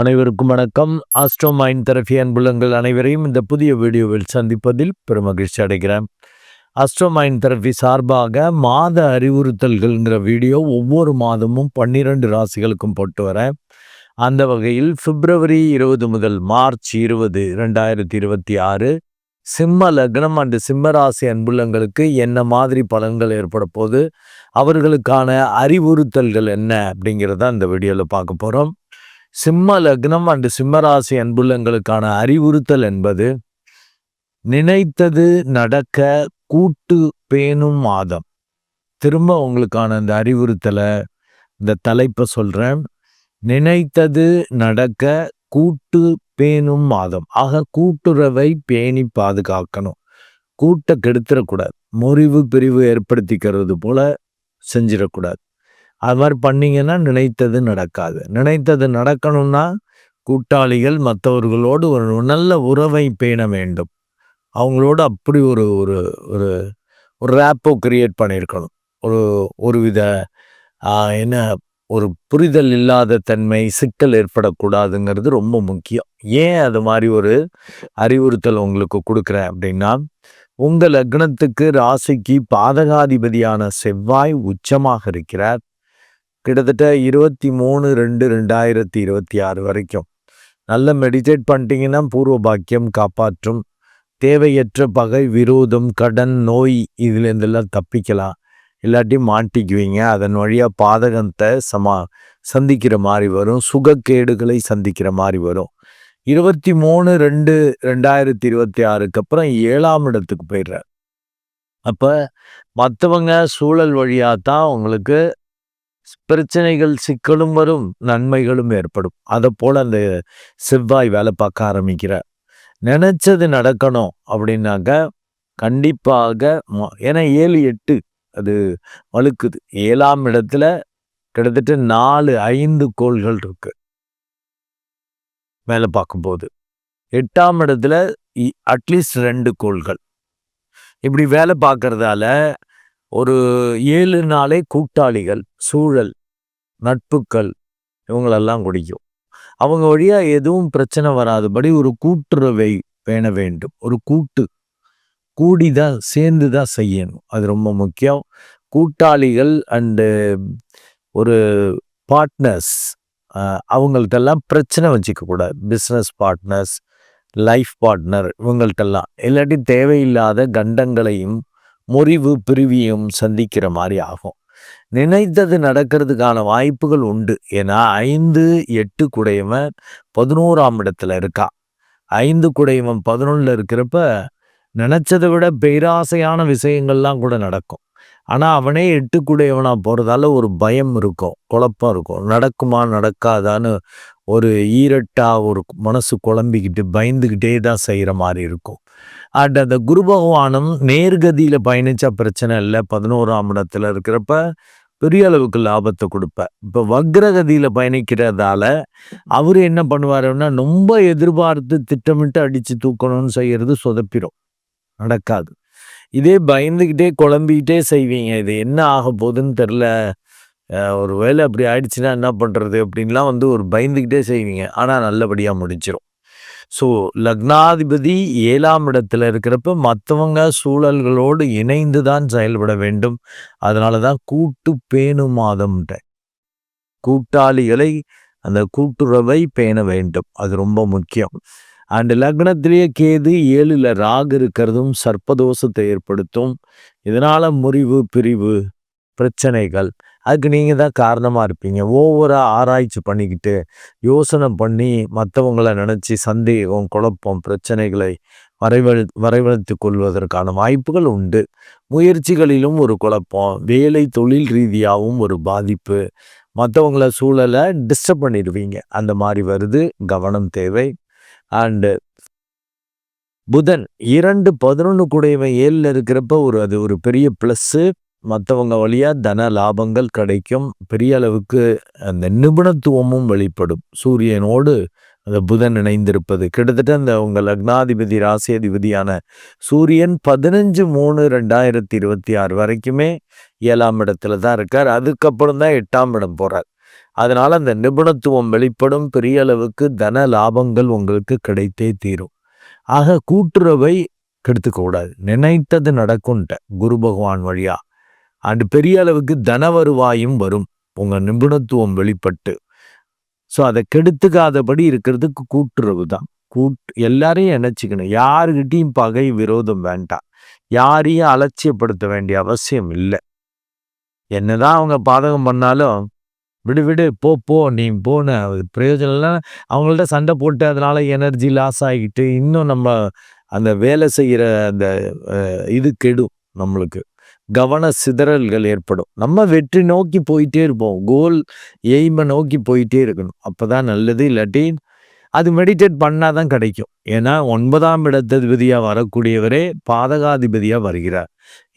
அனைவருக்கும் வணக்கம். Astro mind therapy அன்புலங்கள் அனைவரையும் இந்த புதிய வீடியோவில் சந்திப்பதில் பெருமகிழ்ச்சி அடைகிறேன். ஆஸ்ட்ரோ மைண்ட் தெரபி சார்பாக மாத அறிவுறுத்தல்கள்ங்கிற வீடியோ ஒவ்வொரு மாதமும் பன்னிரண்டு ராசிகளுக்கும் போட்டு வரேன். அந்த வகையில் பிப்ரவரி இருபது முதல் மார்ச் இருபது ரெண்டாயிரத்தி இருபத்தி ஆறு சிம்ம லக்னம் அண்டு சிம்மராசி அன்புள்ளங்களுக்கு என்ன மாதிரி பலன்கள் ஏற்பட போது அவர்களுக்கான அறிவுறுத்தல்கள் என்ன அப்படிங்கிறத அந்த வீடியோவில் பார்க்க போகிறோம் சிம்ம லக்னம் அண்டு சிம்மராசி அன்புள்ளங்களுக்கான அறிவுறுத்தல் என்பது நினைத்தது நடக்க கூட்டு பேணும் மாதம். திரும்ப உங்களுக்கான அந்த அறிவுறுத்தலை இந்த தலைப்பை சொல்கிறேன் நினைத்தது நடக்க கூட்டு பேணும் மாதம். ஆக கூட்டுறவை பேணி பாதுகாக்கணும். கூட்டை கெடுத்துடக்கூடாது முறிவு பிரிவு ஏற்படுத்திக்கிறது போல செஞ்சிடக்கூடாது. அது மாதிரி பண்ணிங்கன்னா நினைத்தது நடக்காது. நினைத்தது நடக்கணும்னா கூட்டாளிகள் மற்றவர்களோடு ஒரு நல்ல உறவை பேண வேண்டும். அவங்களோட அப்படி ஒரு ஒரு ஒரு ஒரு ரேப்போ கிரியேட் பண்ணியிருக்கணும். ஒரு ஒரு வித என்ன ஒரு புரிதல் இல்லாத தன்மை சிக்கல் ஏற்படக்கூடாதுங்கிறது ரொம்ப முக்கியம். ஏன் அது மாதிரி ஒரு அறிவுறுத்தல் உங்களுக்கு கொடுக்குறேன் அப்படின்னா உங்கள் லக்னத்துக்கு ராசிக்கு பாதகாதிபதியான செவ்வாய் உச்சமாக இருக்கிறார். கிட்டத்தட்ட இருபத்தி மூணு ரெண்டு ரெண்டாயிரத்தி இருபத்தி ஆறு வரைக்கும். நல்ல மெடிடேட் பண்ணிட்டீங்கன்னா பூர்வ பாக்கியம் காப்பாற்றும். தேவையற்ற பகை விரோதம் கடன் நோய் இதுலேருந்தெல்லாம் தப்பிக்கலாம். இல்லாட்டி மாட்டிக்குவீங்க. அதன் வழியாக பாதகத்தை சமா சந்திக்கிற மாதிரி வரும். சுகக்கேடுகளை சந்திக்கிற மாதிரி வரும். இருபத்தி மூணு ரெண்டு ரெண்டாயிரத்தி இருபத்தி ஆறுக்கு அப்புறம் ஏழாம் இடத்துக்கு போயிடுறார். அப்போ மற்றவங்க சூழல் வழியாக தான் உங்களுக்கு பிரச்சனைகள் சிக்கலும் வரும் நன்மைகளும் ஏற்படும். அதை போல் அந்த செவ்வாய் வேலை பார்க்க ஆரம்பிக்கிறார் நினச்சது நடக்கணும் அப்படின்னாக்க கண்டிப்பாக ஏன்னா ஏழு எட்டு அது வழுக்குது. ஏழாம் இடத்துல கிட்டத்தட்ட நாலு ஐந்து கோள்கள் இருக்கு. வேலை பார்க்கும்போது. எட்டாம் இடத்துல அட்லீஸ்ட் ரெண்டு கோள்கள். இப்படி வேலை பார்க்கறதால ஒரு ஏழு நாளே கூட்டாளிகள் சூழல் நட்புக்கள் இவங்களெல்லாம் குடிக்கும். அவங்க வழியாக எதுவும் பிரச்சனை வராதபடி ஒரு கூட்டுறவை பேண வேண்டும். ஒரு கூட்டு கூடி தான் சேர்ந்து தான் செய்யணும். அது ரொம்ப முக்கியம். கூட்டாளிகள் அண்டு ஒரு பார்ட்னர்ஸ் அவங்கள்ட்டெல்லாம் பிரச்சனை வச்சுக்கக்கூடாது பிஸ்னஸ் பார்ட்னர்ஸ் லைஃப் பார்ட்னர் இவங்கள்ட்டெல்லாம். இல்லாட்டி தேவையில்லாத கண்டங்களையும் முறிவு பிரிவியும் சந்திக்கிற மாதிரி ஆகும். நினைத்தது நடக்கிறதுக்கான வாய்ப்புகள் உண்டு. ஏன்னா ஐந்து எட்டு குடையவன் பதினோராம் இடத்துல இருக்கா. ஐந்து குடையவன் பதினொன்றில் இருக்கிறப்ப நினச்சதை விட பேராசையான விஷயங்கள்லாம் கூட நடக்கும். ஆனால் அவனே எட்டுக்குடையவனாக போகிறதால ஒரு பயம் இருக்கும் குழப்பம் இருக்கும். நடக்குமா நடக்காதான்னு ஒரு ஈரட்டாக ஒரு மனசு குழம்பிக்கிட்டு பயந்துக்கிட்டே தான் செய்கிற மாதிரி இருக்கும். அண்ட் அந்த குரு பகவானும் நேர்கதியில் பயணித்த பிரச்சனை இல்லை. பதினோராம் இடத்துல இருக்கிறப்ப பெரிய அளவுக்கு லாபத்தை கொடுப்பேன் இப்போ வக்ரகதியில் பயணிக்கிறதால அவர் என்ன பண்ணுவாருன்னா ரொம்ப எதிர்பார்த்து திட்டமிட்டு அடித்து தூக்கணும்னு செய்கிறது சொதப்பிடும் நடக்காது. இதே பயந்துக்கிட்டே குழம்பிக்கிட்டே செய்வீங்க. இது என்ன ஆக போகுதுன்னு தெரில ஒரு வேலை அப்படி ஆயிடுச்சுன்னா என்ன பண்ணுறது அப்படின்லாம் வந்து ஒரு பயந்துக்கிட்டே செய்வீங்க. ஆனால் நல்லபடியாக முடிச்சிடும் ஸோ லக்னாதிபதி ஏழாம் இடத்துல இருக்கிறப்ப மற்றவங்க சூழல்களோடு இணைந்து தான் செயல்பட வேண்டும். அதனால தான் கூட்டு பேணு மாதம்ன்ற. கூட்டாளிகளை அந்த கூட்டுறவை பேண வேண்டும். அது ரொம்ப முக்கியம். அண்ட் லக்னத்திலேயே கேது ஏழில் ராகு இருக்கிறதும் சர்ப்பதோஷத்தை ஏற்படுத்தும். இதனால் முறிவு பிரிவு பிரச்சனைகள். அதுக்கு நீங்கள் தான் காரணமாக இருப்பீங்க. ஓவராக ஆராய்ச்சி பண்ணிக்கிட்டு யோசனை பண்ணி மற்றவங்களை நினச்சி சந்தேகம் குழப்பம் பிரச்சனைகளை வரைவழி வரைவழைத்து கொள்வதற்கான வாய்ப்புகள் உண்டு. முயற்சிகளிலும் ஒரு குழப்பம் வேலை தொழில் ரீதியாகவும் ஒரு பாதிப்பு. மற்றவங்கள சூழலை டிஸ்டர்ப் பண்ணிடுவீங்க. அந்த மாதிரி வருது கவனம் தேவை. அண்டு புதன் இரண்டு பதினொன்று கூடையவன் ஏழில் இருக்கிறப்ப ஒரு அது ஒரு பெரிய ப்ளஸ்ஸு மற்றவங்க வழியாக தன லாபங்கள் கிடைக்கும். பெரிய அளவுக்கு அந்த நிபுணத்துவமும் வெளிப்படும். சூரியனோடு அந்த புதன் இணைந்திருப்பது. கிட்டத்தட்ட அந்த உங்கள் லக்னாதிபதி ராசியதிபதியான சூரியன் பதினஞ்சு மூணு ரெண்டாயிரத்தி இருபத்தி ஆறு வரைக்குமே ஏழாம் இடத்துல தான் இருக்கார். அதுக்கப்புறம் தான் எட்டாம் இடம் போகிறார் அதனால் அந்த நிபுணத்துவம் வெளிப்படும். பெரிய அளவுக்கு தன லாபங்கள் உங்களுக்கு கிடைத்தே தீரும். ஆக கூட்டுறவை கெடுத்துக்க கூடாது. நினைத்தது நடக்கும்ட்ட குரு பகவான் வழியாக அண்டு பெரிய அளவுக்கு தன வருவாயும் வரும். உங்கள் நிபுணத்துவம் வெளிப்பட்டு. ஸோ அதை கெடுத்துக்காதபடி இருக்கிறதுக்கு கூட்டுறவு தான். கூட் எல்லாரையும் நினச்சிக்கணும் யாருக்கிட்டையும் பகை விரோதம் வேண்டாம். யாரையும் அலட்சியப்படுத்த வேண்டிய அவசியம் இல்லை. என்னதான் அவங்க பாதகம் பண்ணாலும் விடு விடு போ போ நீ போன பிரயோஜனம்லாம் அவங்கள்ட்ட சண்டை போட்டு அதனால் எனர்ஜி லாஸ் ஆகிட்டு இன்னும் நம்ம அந்த வேலை செய்கிற அந்த இது கெடும் நம்மளுக்கு. கவன சிதறல்கள் ஏற்படும். நம்ம வெற்றி நோக்கி போயிட்டே இருப்போம். கோல் எய்மை நோக்கி போயிட்டே இருக்கணும். அப்போ தான் நல்லது இல்லாட்டி அது மெடிடேட் பண்ணால் தான் கிடைக்கும். ஏன்னா ஒன்பதாம் இடத்ததிபதியாக வரக்கூடியவரே பாதகாதிபதியாக வருகிறார்.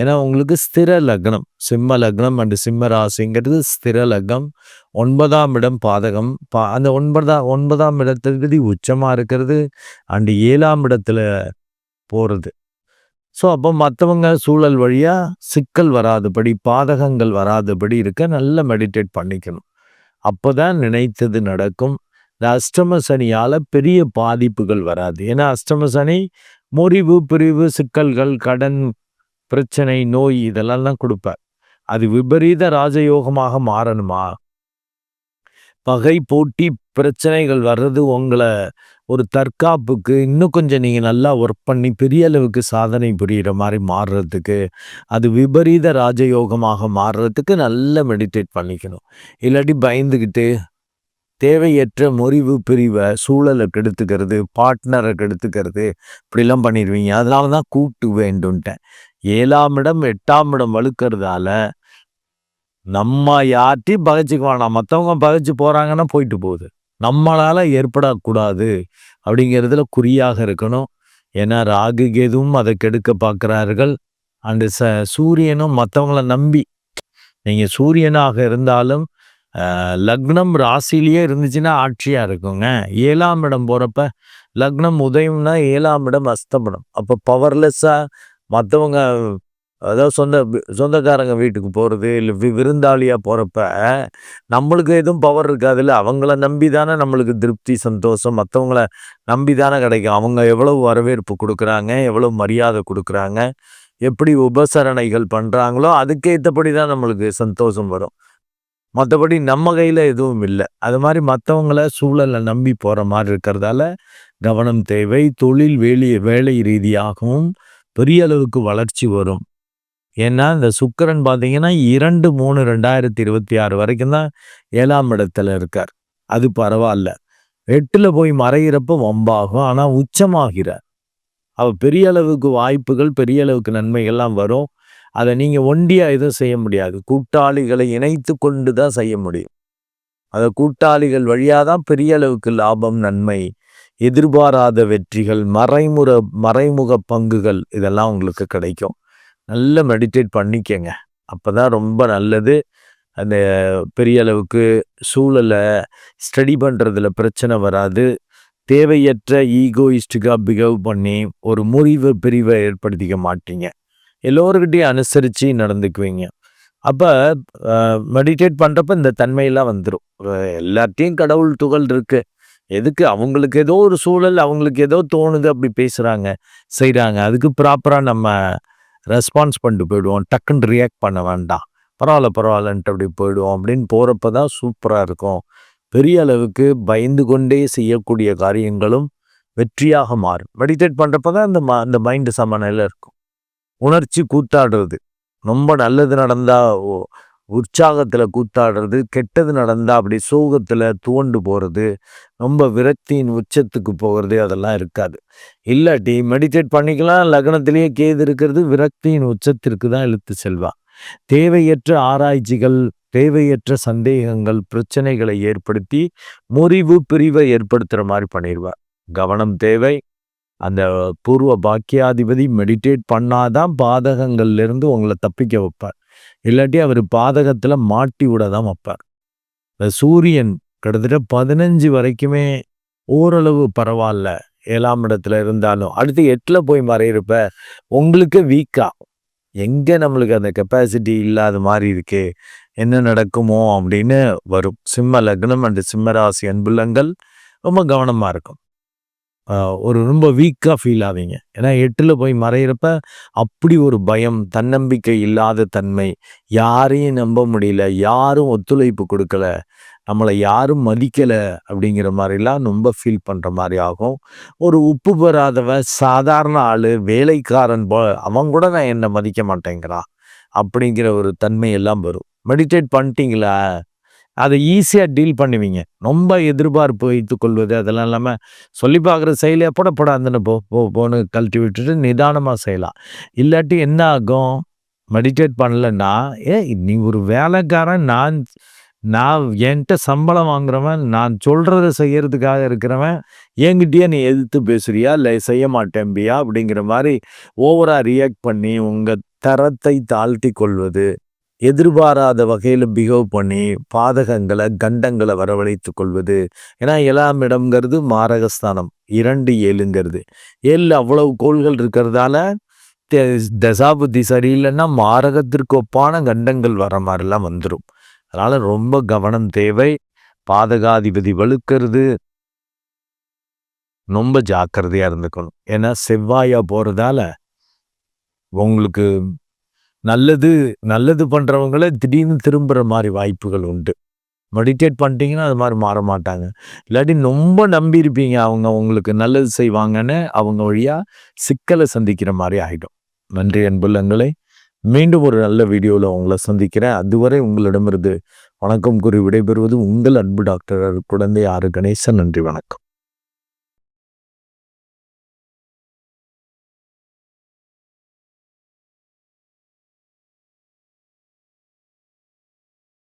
ஏன்னா உங்களுக்கு ஸ்திர லக்னம் சிம்ம லக்னம் அண்டு சிம்ம ராசிங்கிறது ஸ்திர லக்னம். ஒன்பதாம் இடம் பாதகம். பா அந்த ஒன்பதாம் ஒன்பதாம் இடத்ததிபதி உச்சமாக இருக்கிறது. அண்டு ஏழாம் இடத்துல போகிறது ஸோ அப்போ மற்றவங்க சூழல் வழியாக சிக்கல் வராதபடி பாதகங்கள் வராதபடி இருக்க நல்லா மெடிடேட் பண்ணிக்கணும். அப்போ தான் நினைத்தது நடக்கும். இந்த அஷ்டம சனியால் பெரிய பாதிப்புகள் வராது. ஏன்னா அஷ்டம சனி முறிவு பிரிவு சிக்கல்கள் கடன் பிரச்சனை நோய் இதெல்லாம் தான் கொடுப்பார். அது விபரீத ராஜயோகமாக மாறணுமா? பகை போட்டி பிரச்சனைகள் வர்றது உங்களை ஒரு தற்காப்புக்கு இன்னும் கொஞ்சம் நீங்கள் நல்லா ஒர்க் பண்ணி பெரிய அளவுக்கு சாதனை புரிகிற மாதிரி மாறுறதுக்கு அது விபரீத ராஜயோகமாக மாறுறதுக்கு நல்லா மெடிடேட் பண்ணிக்கணும். இல்லாட்டி பயந்துக்கிட்டு தேவையற்ற முறிவு பிரிவை சூழலை கெடுத்துக்கிறது பார்ட்னரை கெடுத்துக்கிறது இப்படிலாம் பண்ணிடுவீங்க. அதனால தான் கூப்பிட்டு வேண்டுன்ட்டேன் ஏழாம் இடம் எட்டாம் இடம் வலுக்கிறதால நம்ம யார்ட்டையும் பகைச்சிக்க வேணாம். மற்றவங்க பகைச்சு போகிறாங்கன்னா போயிட்டு போகுது. நம்மளால் ஏற்படக்கூடாது அப்படிங்கிறதுல குறியாக இருக்கணும். ஏன்னா ராகு கேதுவும் அதை கெடுக்க பார்க்குறார்கள். அண்டு ச சூரியனும் மற்றவங்கள நம்பி. நீங்கள் சூரியனாக இருந்தாலும் லக்னம் ராசிலேயே இருந்துச்சுன்னா ஆட்சியாக இருக்குங்க. ஏழாம் இடம் போகிறப்ப லக்னம் உதயம்னா ஏழாம் இடம் அஸ்தமனம். அப்போ பவர்லெஸ்ஸாக மற்றவங்க அதாவது சொந்த சொந்தக்காரங்க வீட்டுக்கு போகிறது இல்லை வி விருந்தாளியாக போகிறப்ப நம்மளுக்கு எதுவும் பவர் இருக்காதுல்ல அவங்கள நம்பி தானே நம்மளுக்கு திருப்தி சந்தோஷம். மற்றவங்கள நம்பி தானே கிடைக்கும். அவங்க எவ்வளவு வரவேற்பு கொடுக்குறாங்க எவ்வளோ மரியாதை கொடுக்குறாங்க எப்படி உபசரணைகள் பண்ணுறாங்களோ அதுக்கேற்றபடி தான் நம்மளுக்கு சந்தோஷம் வரும். மற்றபடி நம்ம கையில் எதுவும் இல்லை. அது மாதிரி மற்றவங்கள சூழலை நம்பி போகிற மாதிரி இருக்கிறதால கவனம் தேவை. தொழில் வேலி வேலை ரீதியாகவும் பெரிய அளவுக்கு வளர்ச்சி வரும். ஏன்னா இந்த சுக்கரன் பார்த்தீங்கன்னா இரண்டு மூணு ரெண்டாயிரத்தி இருபத்தி ஆறு வரைக்கும் தான் ஏழாம் இடத்துல இருக்கார். அது பரவாயில்ல. எட்டில் போய் மறைகிறப்ப வம்பாகும். ஆனால் உச்சமாகிறார். அவள் பெரிய அளவுக்கு வாய்ப்புகள் பெரிய அளவுக்கு நன்மைகள்லாம் வரும். அதை நீங்கள் ஒண்டியாக எதுவும் செய்ய முடியாது. கூட்டாளிகளை இணைத்து கொண்டு தான் செய்ய முடியும். அதை கூட்டாளிகள் வழியாக தான் பெரிய அளவுக்கு லாபம் நன்மை எதிர்பாராத வெற்றிகள் மறைமுற மறைமுக பங்குகள் இதெல்லாம் உங்களுக்கு கிடைக்கும். நல்ல மெடிடேட் பண்ணிக்கங்க. அப்போ தான் ரொம்ப நல்லது. அந்த பெரிய அளவுக்கு சூழலை ஸ்டடி பண்ணுறதுல பிரச்சனை வராது. தேவையற்ற ஈகோயிஸ்டிக்காக பிஹேவ் பண்ணி ஒரு முறிவு பிரிவை ஏற்படுத்திக்க மாட்டீங்க. எல்லோருக்கிட்டையும் அனுசரித்து நடந்துக்குவீங்க. அப்போ மெடிடேட் பண்ணுறப்ப இந்த தன்மையெல்லாம் வந்துடும் எல்லாத்தையும் கடவுள் துகள் இருக்குது எதுக்கு? அவங்களுக்கு ஏதோ ஒரு சூழல் அவங்களுக்கு ஏதோ தோணுது அப்படி பேசுகிறாங்க செய்கிறாங்க அதுக்கு ப்ராப்பராக நம்ம ரெஸ்பான்ஸ் பண்ணிட்டு போயிடுவோம். டக்குன்னு ரியாக்ட் பண்ண வேண்டாம். பரவாயில்ல பரவாயில்லன்ட்டு அப்படி போயிடுவோம். அப்படின்னு போகிறப்ப தான் சூப்பராக இருக்கும். பெரிய அளவுக்கு பயந்து கொண்டே செய்யக்கூடிய காரியங்களும் வெற்றியாக மாறும். மெடிடேட் பண்ணுறப்ப தான் இந்த ம இந்த மைண்டு சமநிலையில் இருக்கும். உணர்ச்சி கூத்தாடுறது. ரொம்ப நல்லது நடந்தால் உற்சாகத்தில் கூத்தாடுறது கெட்டது நடந்தால் அப்படி சோகத்தில் துவண்டு போகிறது ரொம்ப விரக்தியின் உச்சத்துக்கு போகிறது அதெல்லாம் இருக்காது. இல்லாட்டி மெடிடேட் பண்ணிக்கலாம் லக்னத்திலேயே கேது இருக்கிறது விரக்தியின் உச்சத்திற்கு தான் இழுத்து செல்வா. தேவையற்ற ஆராய்ச்சிகள் தேவையற்ற சந்தேகங்கள் பிரச்சனைகளை ஏற்படுத்தி முறிவு பிரிவை ஏற்படுத்துகிற மாதிரி பண்ணிடுவார் கவனம் தேவை. அந்த பூர்வ பாக்கியாதிபதி மெடிடேட் பண்ணாதான் பாதகங்கள்லேருந்து உங்களை தப்பிக்க வைப்பார். இல்லாட்டி அவர் பாதகத்தில் மாட்டி விட தான் வைப்பார். இந்த சூரியன் கிட்டத்தட்ட பதினஞ்சு வரைக்குமே ஓரளவு பரவாயில்ல. ஏழாம் இடத்துல இருந்தாலும். அடுத்து எட்டில் போய் மறையிறப்ப உங்களுக்கு வீக்கா எங்கே நம்மளுக்கு அந்த கெப்பாசிட்டி இல்லாத மாதிரி இருக்கு? என்ன நடக்குமோ அப்படின்னு வரும். சிம்ம லக்னம் அண்டு சிம்ம ராசி அன்புள்ளங்கள் ரொம்ப கவனமா இருக்கும். ஒரு ரொம்ப வீக்காக ஃபீல் ஆவீங்க. ஏன்னா எட்டில் போய் மறையிறப்ப அப்படி ஒரு பயம் தன்னம்பிக்கை இல்லாத தன்மை யாரையும் நம்ப முடியல யாரும் ஒத்துழைப்பு கொடுக்கல நம்மளை யாரும் மதிக்கலை அப்படிங்கிற மாதிரிலாம் ரொம்ப ஃபீல் பண்ணுற மாதிரி ஆகும். ஒரு உப்பு பெறாதவன் சாதாரண ஆள் வேலைக்காரன் போ அவன் கூட நான் என்னை மதிக்க மாட்டேங்கிறான் அப்படிங்கிற ஒரு தன்மை எல்லாம் வரும். மெடிடேட் பண்ணிட்டீங்களா? அதை ஈஸியாக டீல் பண்ணுவீங்க. ரொம்ப எதிர்பார்ப்பு வைத்து கொள்வது அதெல்லாம் இல்லாமல் சொல்லி பார்க்குற செயலே போட போடாதுன்னு போ போ போன்னு கழட்டி விட்டுட்டு நிதானமாக செய்யலாம். இல்லாட்டி என்ன ஆகும்? மெடிடேட் பண்ணலன்னா ஏ நீ ஒரு வேலைக்காரன் நான் நான் என்கிட்ட சம்பளம் வாங்குறவன் நான் சொல்கிறத செய்யறதுக்காக இருக்கிறவன் என்கிட்டயே நீ எதிர்த்து பேசுறியா? இல்லை செய்ய மாட்டேம்பியா அப்படிங்கிற மாதிரி ஓவராக ரியாக்ட் பண்ணி உங்கள் தரத்தை தாழ்த்தி கொள்வது. எதிர்பாராத வகையில் பிஹேவ் பண்ணி பாதகங்களை கண்டங்களை வரவழைத்து கொள்வது. ஏன்னா ஏழாம் இடம்ங்கிறது மாரகஸ்தானம். இரண்டு ஏழுங்கிறது. ஏழில் அவ்வளவு கோள்கள் இருக்கிறதால தசாபுத்தி சரியில்லைன்னா மாரகத்திற்கு ஒப்பான கண்டங்கள் வர மாதிரிலாம் வந்துடும் அதனால் ரொம்ப கவனம் தேவை. பாதகாதிபதி வலுக்கிறது. ரொம்ப ஜாக்கிரதையாக இருந்துக்கணும். ஏன்னா செவ்வாயாக போகிறதால உங்களுக்கு நல்லது நல்லது பண்ணுறவங்கள திடீர்னு திரும்புகிற மாதிரி வாய்ப்புகள் உண்டு. மெடிடேட் பண்ணிட்டீங்கன்னா அது மாதிரி மாற மாட்டாங்க. இல்லாட்டி ரொம்ப நம்பி இருப்பீங்க அவங்க உங்களுக்கு நல்லது செய்வாங்கன்னு அவங்க வழியாக சிக்கலை சந்திக்கிற மாதிரி ஆகிடும் நன்றி அன்புள்ளங்களே மீண்டும் ஒரு நல்ல வீடியோவில் உங்களை சந்திக்கிறேன். அதுவரை உங்களிடமிருந்து வணக்கம் கூறி விடைபெறுவது உங்கள் அன்பு டாக்டர் குழந்தை ஆறு கணேசன். நன்றி வணக்கம்.